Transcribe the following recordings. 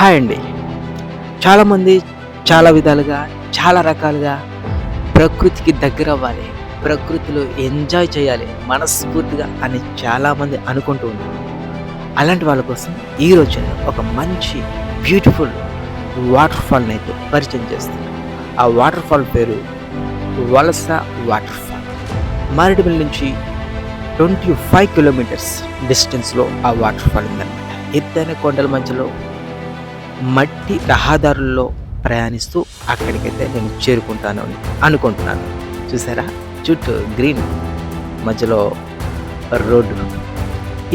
Hi అండి చాలామంది చాలా విధాలుగా చాలా రకాలుగా ప్రకృతికి దగ్గర అవ్వాలి ప్రకృతిలో ఎంజాయ్ చేయాలి మనస్ఫూర్తిగా అని చాలామంది అనుకుంటూ ఉంటారు అలాంటి వాళ్ళ కోసం ఈరోజు నేను ఒక మంచి బ్యూటిఫుల్ వాటర్ ఫాల్ని అయితే పరిచయం చేస్తున్నాను ఆ వాటర్ ఫాల్ పేరు వలస వాటర్ ఫాల్ మారేడుమిల్లి నుంచి ట్వంటీ ఫైవ్ కిలోమీటర్స్ డిస్టెన్స్లో ఆ వాటర్ ఫాల్ ఉందన్నమాట. ఎత్తైన కొండల మధ్యలో మట్టి రహదారుల్లో ప్రయాణిస్తూ అక్కడికైతే నేను చేరుకుంటాను అని అనుకుంటున్నాను. చూసారా? చుట్టూ గ్రీన్ మధ్యలో రోడ్డు.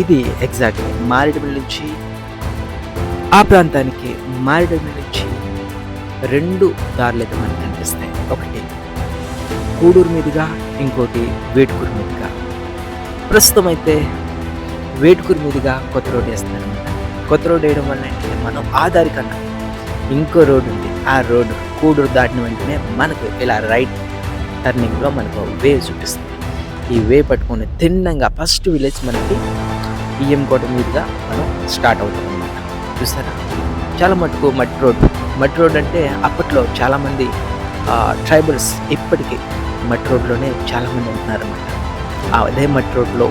ఇది ఎగ్జాక్ట్లీ మారేడుమిల్లి నుంచి ఆ ప్రాంతానికి మారేడుమిల్లి నుంచి రెండు దారులు అయితే మనకు కనిపిస్తాయి. ఒకటి కూడూరు మీదుగా ఇంకోటి వేటుకూరు మీదుగా. ప్రస్తుతం అయితే వేటుకూరు మీదుగా కొత్త రోడ్డు వేస్తారనమాట కొత్త రోడ్డు వేయడం వల్ల ఏంటంటే మనం ఆ దారి కన్నా ఇంకో రోడ్డు ఉంది ఆ రోడ్డు కూడూరు దాటిన వెంటనే మనకు ఇలా రైట్ టర్నింగ్లో మనకు వే చూపిస్తుంది. ఈ వే పట్టుకుని తిన్నంగా ఫస్ట్ విలేజ్ మనకి బియ్యం కోట మీదుగా మనం స్టార్ట్ అవుతాం అనమాట చూసారా? చాలా మటుకు మట్టి రోడ్డు మట్టి రోడ్ అంటే అప్పట్లో చాలామంది ట్రైబల్స్ ఇప్పటికీ మట్టి రోడ్లోనే చాలామంది ఉంటున్నారన్నమాట. అదే మట్టి రోడ్లో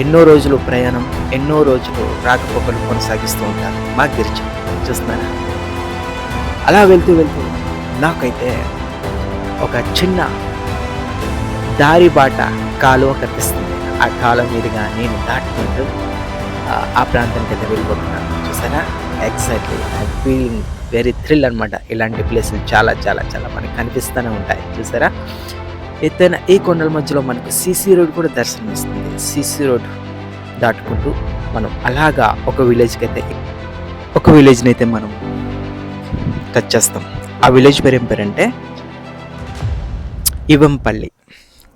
ఎన్నో రోజులు ప్రయాణం ఎన్నో రోజులు రాకపోకలు కొనసాగిస్తూ ఉంటారు. మాకు తెరిచి చూస్తున్నారా? అలా వెళ్తూ వెళ్తూ నాకైతే ఒక చిన్న దారి బాట కాలువ కనిపిస్తుంది. ఆ కాలువ మీదుగా నేను దాటుకుంటూ ఆ, ప్రాంతానికి అయితే వెళ్ళిపోతున్నాను. చూసారా? Exactly I feeling very thrill అనమాట ఇలాంటి ప్లేసులు చాలా చాలా చాలా మనకి కనిపిస్తూనే ఉంటాయి. చూసారా? ఎత్తైన ఈ కొండల మధ్యలో మనకు సీసీ రోడ్ కూడా దర్శనమిస్తుంది. సిసి రోడ్ దాటుకుంటూ మనం అలాగా ఒక విలేజ్కి అయితే ఒక విలేజ్ని అయితే మనం టచ్ చేస్తాం. ఆ విలేజ్ పేరు ఏం పేరంటే ఇవంపల్లి.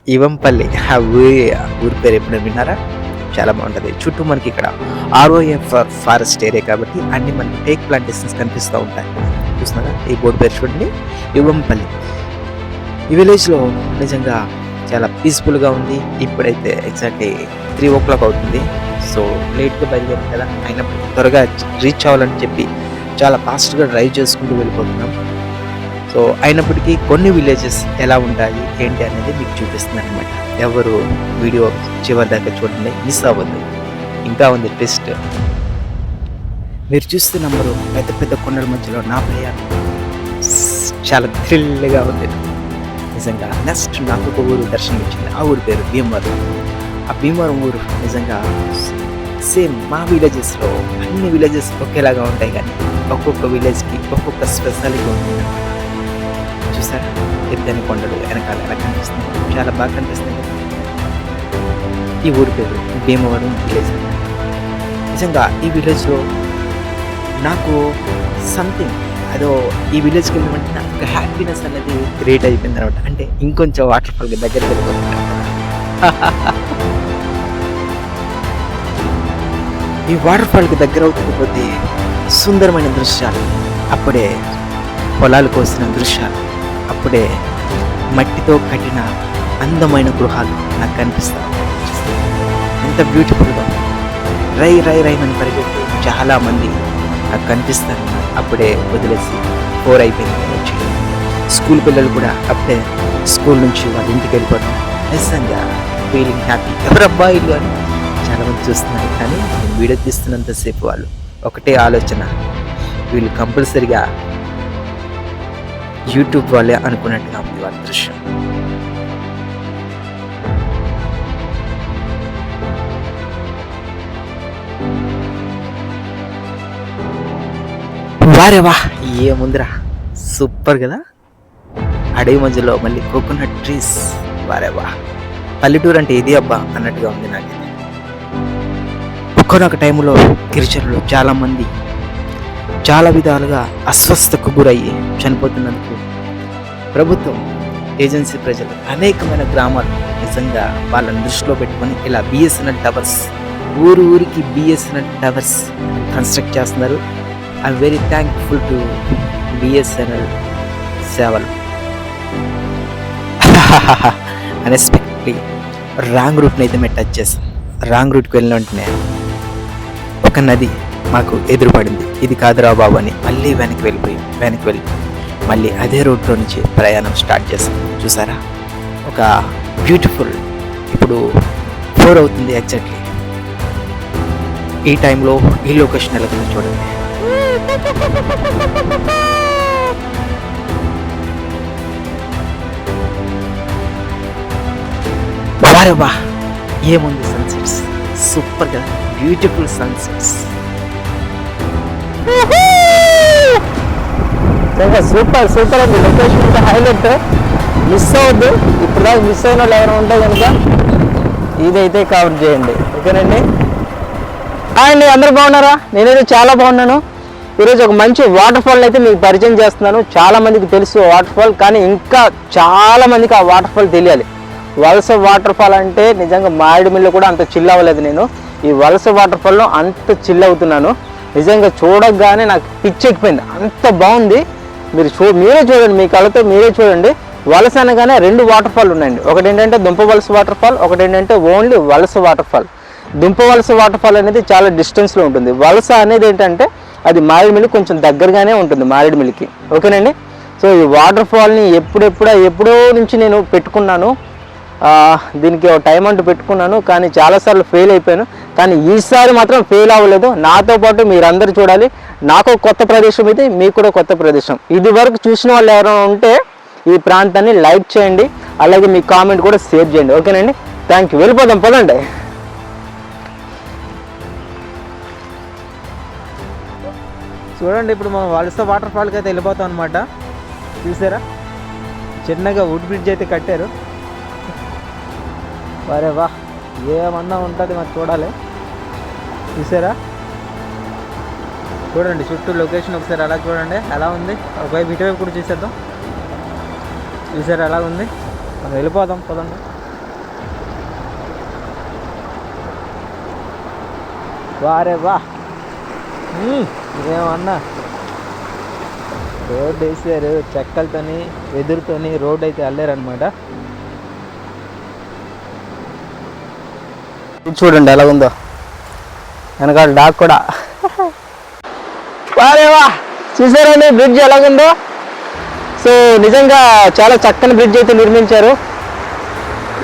ఇవంపల్లి. ఆ ఊరి ఊరి పేరు ఎప్పుడైనా విన్నారా? చాలా బాగుంటుంది. చుట్టూ మనకి ఇక్కడ ఆర్ఓఎఫ్ ఫారెస్ట్ ఏరియా కాబట్టి అన్ని మనకి టేక్ ప్లాంటేషన్స్ కనిపిస్తూ ఉంటాయి. చూస్తున్నారా? ఈ బోర్డు పేరు చూడండి. ఇవంపల్లి. ఈ విలేజ్లో నిజంగా చాలా పీస్ఫుల్గా ఉంది. ఇప్పుడైతే ఎగ్జాక్ట్లీ త్రీ ఓ క్లాక్ అవుతుంది సో లేట్గా బయలుదేరింది కదా. అయినప్పుడు త్వరగా రీచ్ అవ్వాలని చెప్పి చాలా ఫాస్ట్గా డ్రైవ్ చేసుకుంటూ వెళ్ళిపోతున్నాం. సో అయినప్పటికీ కొన్ని విలేజెస్ ఎలా ఉంటాయి ఏంటి అనేది మీకు చూపిస్తుంది అనమాట ఎవరు వీడియో చివరి దాకా చూడండి మిస్ అవ్వద్దు. ఇంకా ఉంది ట్విస్ట్ మీరు చూస్తున్న నంబరు పెద్ద పెద్ద కొండల మధ్యలో నా ప్రయాణం. చాలా థ్రిల్గా ఉంది. నిజంగా నెక్స్ట్ నాకు ఒక ఊరు దర్శనం ఇచ్చింది. ఆ ఊరి పేరు భీమవరం. ఆ భీమవరం ఊరు నిజంగా సేమ్ మా విలేజెస్లో అన్ని విలేజెస్ ఒకేలాగా ఉంటాయి కానీ ఒక్కొక్క విలేజ్కి ఒక్కొక్క స్పెషాలిటీ ఉంటుంది చూసారా? ఎద్దని కొండలు వెనకాల ఎలా కనిపిస్తుంది చాలా బాగా కనిపిస్తుంది ఈ ఊరి పేరు భీమవరం విలేజ్ నిజంగా ఈ విలేజ్లో నాకు సంథింగ్ అదో ఈ విలేజ్కి వెళ్ళిన వెంటనే నాకు ఒక హ్యాపీనెస్ అనేది క్రియేట్ అయిపోయింది అనమాట అంటే ఇంకొంచెం వాటర్ ఫాల్కి దగ్గరికి వెళ్ళిపోతున్నాను ఈ వాటర్ ఫాల్కి దగ్గర అవుతున్న కొద్దీ సుందరమైన దృశ్యాలు అప్పుడే పొలాలు కోసిన దృశ్యాలు అప్పుడే మట్టితో కట్టిన అందమైన గృహాలు నాకు కనిపిస్తాయి. ఎంత బ్యూటిఫుల్గా రై రై రై అని పరిగెత్తి చాలా మంది నాకు కనిపిస్తారు అప్పుడే వదిలేసి ఫోర్ అయిపోయింది వచ్చి స్కూల్ పిల్లలు కూడా అప్పుడే స్కూల్ నుంచి వాళ్ళ ఇంటికి వెళ్ళిపోతున్నారు నిజంగా ఫీలింగ్ హ్యాపీ ఎవరబ్బా ఇల్లు అని చాలా మంది చూస్తున్నారు. కానీ నేను వీడియో తీస్తున్నంతసేపు వాళ్ళు ఒకటే ఆలోచన. వీళ్ళు కంపల్సరిగా యూట్యూబ్ వాళ్ళే అనుకున్నట్టుగా ఉంది వాళ్ళ దృశ్యం. వారే వా. ఏముందిరా సూపర్ కదా? అడవి మధ్యలో మళ్ళీ కోకోనట్ ట్రీస్. వారే వా. పల్లెటూరు అంటే ఇది అబ్బా అన్నట్టుగా ఉంది నాకు ఒక్కనొక టైంలో గిరిజనులు చాలామంది చాలా విధాలుగా అస్వస్థకు గురయ్యి చనిపోతున్నందుకు ప్రభుత్వం ఏజెన్సీ ప్రజలు అనేకమైన గ్రామాలు నిజంగా వాళ్ళని దృష్టిలో పెట్టుకొని ఇలా బిఎస్ఎన్ఎల్ టవర్స్ ఊరు ఊరికి బిఎస్ఎన్ఎల్ టవర్స్ కన్స్ట్రక్ట్ చేస్తున్నారు. I'm very thankful to BSNL సేవలు అన్ఎక్స్పెక్ట్లీ రాంగ్ రూట్ని అయితే మేము టచ్ చేసాం. రాంగ్ రూట్కి వెళ్ళిన వెంటనే ఒక నది మాకు ఎదురుపడింది. ఇది కాదురా బాబు అని మళ్ళీ వెనక్కి వెళ్ళిపోయి వెనక్కి వెళ్ళిపోయి మళ్ళీ అదే రోడ్లో నుంచి ప్రయాణం స్టార్ట్ చేసాం. చూసారా? ఒక బ్యూటిఫుల్ ఇప్పుడు ఫోర్ అవుతుంది ఎగ్జాక్ట్లీ ఈ టైంలో ఈ లొకేషన్ ఎలా చూడండి. వారే వా ఏముంది సన్సెట్స్ సూపర్గా బ్యూటిఫుల్ సన్సెట్స్ సూపర్ సూపర్ అండి లొకేషన్ ఇంకా హైలైట్ మిస్ అవ్వద్దు. ఇప్పుడు దాకా మిస్ అయిన వాళ్ళు ఎవరైనా ఉంటే కనుక ఇదైతే కవర్ చేయండి. ఓకేనండి? హాయ్ అండి అందరూ బాగున్నారా? నేనైతే చాలా బాగున్నాను. ఈరోజు ఒక మంచి వాటర్ ఫాల్ అయితే మీకు పరిచయం చేస్తున్నాను. చాలా మందికి తెలుసు వాటర్ ఫాల్ కానీ ఇంకా చాలా మందికి ఆ వాటర్ ఫాల్ తెలియాలి. వలస వాటర్ ఫాల్ అంటే నిజంగా మారేడుమిల్లి కూడా అంత చిల్ అవ్వలేదు నేను. ఈ వలస వాటర్ ఫాల్లో అంత చిల్ అవుతున్నాను. నిజంగా చూడగానే నాకు పిచ్చెక్కిపోయింది అంత బాగుంది. మీరు చూ మీరే చూడండి మీ కళ్ళతో మీరే చూడండి. వలస అనగానే రెండు వాటర్ ఫాల్ ఉన్నాయండి. ఒకటి ఏంటంటే దుంప వలస వాటర్ ఫాల్ ఒకటి ఏంటంటే ఓన్లీ వలస వాటర్ ఫాల్ దుంప వలస వాటర్ ఫాల్ అనేది చాలా డిస్టెన్స్లో ఉంటుంది. వలస అనేది ఏంటంటే అది మారేడుమిల్లి కొంచెం దగ్గరగానే ఉంటుంది మారేడుమిల్లికి ఓకేనండి? సో ఈ వాటర్ ఫాల్ని ఎప్పుడెప్పుడో ఎప్పుడో నుంచి నేను పెట్టుకున్నాను. దీనికి ఒక టైం అంటూ పెట్టుకున్నాను కానీ చాలాసార్లు ఫెయిల్ అయిపోయాను. కానీ ఈసారి మాత్రం ఫెయిల్ అవ్వలేదు. నాతో పాటు మీరందరూ చూడాలి. నాకు కొత్త ప్రదేశం ఇది మీకు కూడా కొత్త ప్రదేశం. ఇది వరకు చూసిన వాళ్ళు ఎవరైనా ఉంటే ఈ ప్రాంతాన్ని లైక్ చేయండి. అలాగే మీ కామెంట్ కూడా షేర్ చేయండి. ఓకేనండి? థ్యాంక్ యూ వెళ్ళిపోదాం పదండి. చూడండి ఇప్పుడు మనం వలస వాటర్ ఫాల్కి అయితే వెళ్ళిపోతాం అనమాట చూసారా? చిన్నగా వుడ్ బ్రిడ్జ్ అయితే కట్టారు. వరే వా ఏమన్నా ఉంటుంది మరి చూడాలి. చూసారా? చూడండి చుట్టూ లొకేషన్ ఒకసారి అలా చూడండి. ఎలా ఉంది? ఒకవైపు ఇటువైపు కూడా చూసేద్దాం. చూసారా ఎలా ఉంది? మనం వెళ్ళిపోదాం పదండి. వారే వా. ఇదేమన్నా? ఏమన్నా రోడ్ వేసారు. చెక్కలతోని వెదురుతోని రోడ్ అయితే వెళ్ళారనమాట చూడండి ఎలా ఉందో. వెనకాల డాక్ కూడా. వారేవా? చూసారండి బ్రిడ్జ్ ఎలాగుందో సో నిజంగా చాలా చక్కని బ్రిడ్జ్ అయితే నిర్మించారు.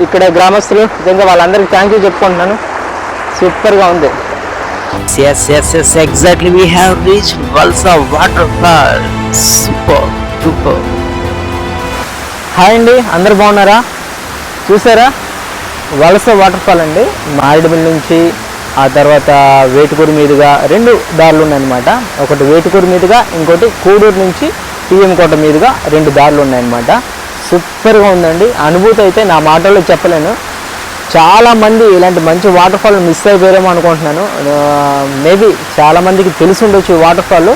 ఇక్కడ గ్రామస్తులు. నిజంగా వాళ్ళందరికీ థ్యాంక్ యూ చెప్పుకుంటున్నాను. సూపర్గా ఉంది. Yes yes yes exactly. We have reached valsa waterfall. Super super hi అండి అందరు బాగున్నారా? చూసారా? వలస వాటర్ ఫాల్ అండి మారేడుమిల్లి నుంచి ఆ తర్వాత వేటుకూరు మీదుగా రెండు దారులు ఉన్నాయన్నమాట. ఒకటి వేటుకూరు మీదుగా ఇంకోటి కూడూరు నుంచి పిఎం కోట మీదుగా రెండు దారులు ఉన్నాయన్నమాట. సూపర్గా ఉందండి. అనుభూతి అయితే నా మాటల్లో చెప్పలేను. చాలామంది ఇలాంటి మంచి వాటర్ ఫాల్ మిస్ అయిపోయారేమో అనుకుంటున్నాను. మేబీ చాలామందికి తెలిసి ఉండొచ్చు ఈ వాటర్ ఫాల్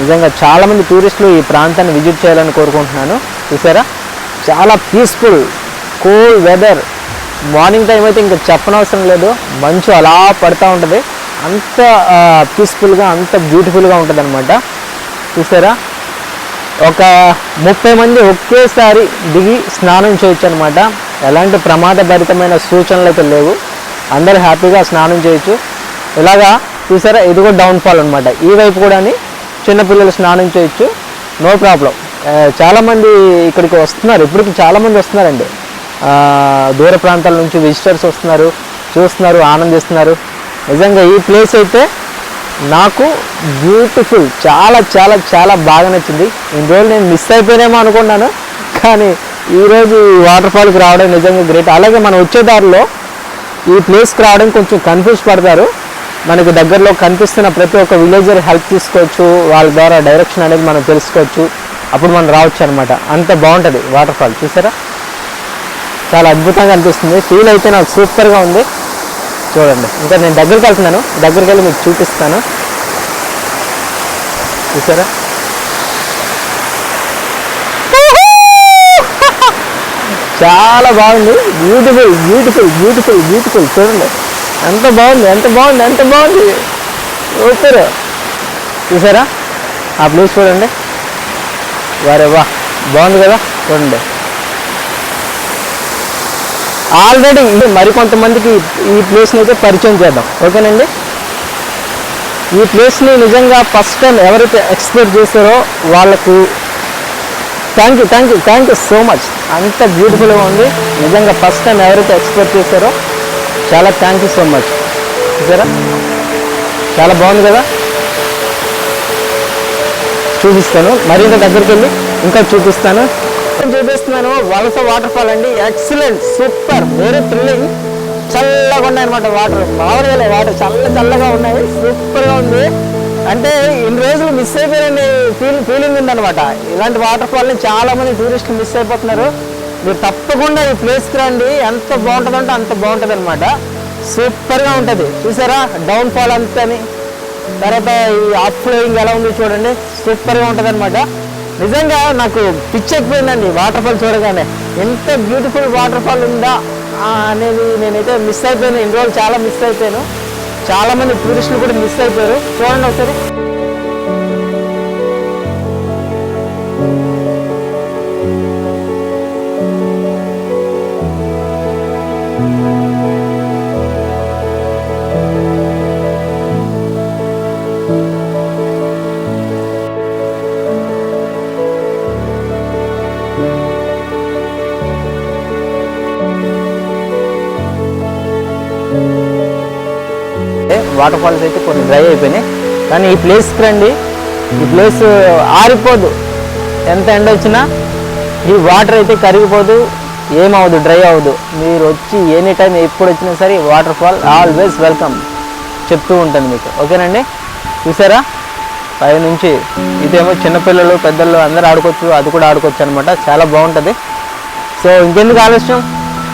నిజంగా చాలామంది టూరిస్టులు ఈ ప్రాంతాన్ని విజిట్ చేయాలని కోరుకుంటున్నాను. చూసారా? చాలా peaceful cool weather morning time అయితే ఇంకా చెప్పనవసరం లేదు. మంచు అలా పడుతూ ఉంటుంది. అంత పీస్ఫుల్గా అంత బ్యూటిఫుల్గా ఉంటుంది అనమాట చూసారా? ఒక ముప్పై మంది ఒకేసారి దిగి స్నానం చేయొచ్చు అనమాట ఎలాంటి ప్రమాదభరితమైన సూచనలు అయితే లేవు. అందరూ హ్యాపీగా స్నానం చేయొచ్చు. ఇలాగా చూసారా ఇది కూడా డౌన్ఫాల్ అనమాట ఈ వైపు కూడా చిన్నపిల్లలు స్నానం చేయొచ్చు. నో ప్రాబ్లం చాలామంది ఇక్కడికి వస్తున్నారు. ఇప్పటికి చాలామంది వస్తున్నారండి. దూర ప్రాంతాల నుంచి విజిటర్స్ వస్తున్నారు. చూస్తున్నారు ఆనందిస్తున్నారు. నిజంగా ఈ ప్లేస్ అయితే నాకు బ్యూటిఫుల్ చాలా చాలా చాలా బాగా నచ్చింది. ఇన్ని రోజులు నేను మిస్ అయిపోయినేమో అనుకున్నాను. కానీ ఈరోజు ఈ వాటర్ఫాల్కి రావడం నిజంగా గ్రేట్. అలాగే మనం వచ్చే దారిలో ఈ ప్లేస్కి రావడం కొంచెం కన్ఫ్యూజ్ పడతారు. మనకి దగ్గరలో కనిపిస్తున్న ప్రతి ఒక్క విలేజర్ హెల్ప్ తీసుకోవచ్చు. వాళ్ళ ద్వారా డైరెక్షన్ అనేది మనం తెలుసుకోవచ్చు. అప్పుడు మనం రావచ్చు అనమాట అంత బాగుంటుంది వాటర్ఫాల్. చూసారా? చాలా అద్భుతంగా అనిపిస్తుంది. ఫీల్ అయితే నాకు సూపర్గా ఉంది. చూడండి. ఇంకా నేను దగ్గరికి వెళ్తున్నాను. దగ్గరికి వెళ్ళి మీకు చూపిస్తాను. చూసారా? చాలా బాగుంది. బ్యూటిఫుల్ బ్యూటిఫుల్ బ్యూటిఫుల్ బ్యూటిఫుల్ చూడండి. ఎంత బాగుంది ఎంత బాగుంది ఎంత బాగుంది. సూపర్. చూసారా? ఆ ప్లేస్ చూడండి. వారే వా బాగుంది కదా? చూడండి. ఆల్రెడీ మరికొంతమందికి ఈ ప్లేస్ని అయితే పరిచయం చేద్దాం. ఓకేనండి? ఈ ప్లేస్ని నిజంగా ఫస్ట్ టైం ఎవరైతే ఎక్స్ప్లోర్ చేశారో వాళ్ళకు thank you thank you thank you so much అంత బ్యూటిఫుల్గా ఉంది. నిజంగా ఫస్ట్ టైం ఎవరైతే ఎక్స్ప్లోర్ చేశారో చాలా థ్యాంక్ యూ సో మచ్ సరే చాలా బాగుంది కదా? చూపిస్తాను. మరింత దగ్గరికి వెళ్ళి ఇంకా చూపిస్తాను. నేను చూపిస్తున్నాను. వలస వాటర్ ఫాల్ అండి. ఎక్సలెంట్ సూపర్ వెరీ థ్రిల్లింగ్ చల్లగా ఉన్నాయి అనమాట వాటర్ మామూలుగా వాటర్ చల్ల చల్లగా ఉన్నాయి. సూపర్గా ఉంది. అంటే ఇన్ని రోజులు మిస్ అయిపోయిన ఫీల్ ఫీలింగ్ ఉందనమాట ఇలాంటి వాటర్ ఫాల్ని చాలా మంది టూరిస్టులు మిస్ అయిపోతున్నారు. మీరు తప్పకుండా ఈ ప్లేస్కి రండి. ఎంత బాగుంటుందంటే అంత బాగుంటుంది అనమాట సూపర్గా ఉంటుంది. చూసారా? డౌన్ ఫాల్ అంతని. తర్వాత ఈ అప్ ఫ్లోయింగ్ ఎలా ఉంది చూడండి. సూపర్గా ఉంటుంది అనమాట నిజంగా నాకు పిచ్చెక్కిపోయిందండి వాటర్ ఫాల్ చూడగానే. ఎంత బ్యూటిఫుల్ వాటర్ ఫాల్ ఉందా అనేది నేనైతే మిస్ అయిపోయాను. ఇన్ని రోజులు చాలా మిస్ అయిపోయాను. చాలా మంది టూరిస్టులు కూడా మిస్ అయిపోయారు. చూడండి ఒకసారి. వాటర్ ఫాల్స్ అయితే కొన్ని డ్రై అయిపోయినాయి. కానీ ఈ ప్లేస్కి రండి ఈ ప్లేస్ ఆరిపోదు. ఎంత ఎండ వచ్చినా ఈ వాటర్ అయితే కరిగిపోదు ఏమవదు డ్రై అవ్వదు. మీరు వచ్చి ఎనీ టైం ఎప్పుడు వచ్చినా సరే వాటర్ ఫాల్ ఆల్వేస్ వెల్కమ్ చెప్తూ ఉంటాను మీకు. ఓకేనండి? చూసారా? పై నుంచి ఇదేమో చిన్నపిల్లలు పెద్దలు అందరూ ఆడుకోవచ్చు అది కూడా ఆడుకోవచ్చు అనమాట చాలా బాగుంటుంది. సో ఇంకెందుకు ఆలస్యం?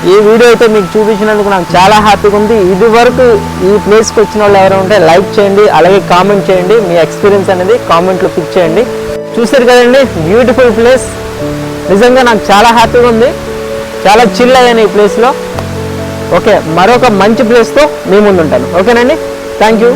ఈ వీడియో అయితే మీకు చూపించినందుకు నాకు చాలా హ్యాపీగా ఉంది. ఇది వరకు ఈ ప్లేస్కి వచ్చిన వాళ్ళు ఎవరైనా ఉంటే లైక్ చేయండి అలాగే కామెంట్ చేయండి. మీ ఎక్స్పీరియన్స్ అనేది కామెంట్లో పిక్ చేయండి. చూసారు కదండి బ్యూటిఫుల్ ప్లేస్ నిజంగా నాకు చాలా హ్యాపీగా ఉంది. చాలా చిల్ అయ్యాను ఈ ప్లేస్లో ఓకే మరొక మంచి ప్లేస్తో మీ ముందు ఉంటాను ఓకేనండి థ్యాంక్ యూ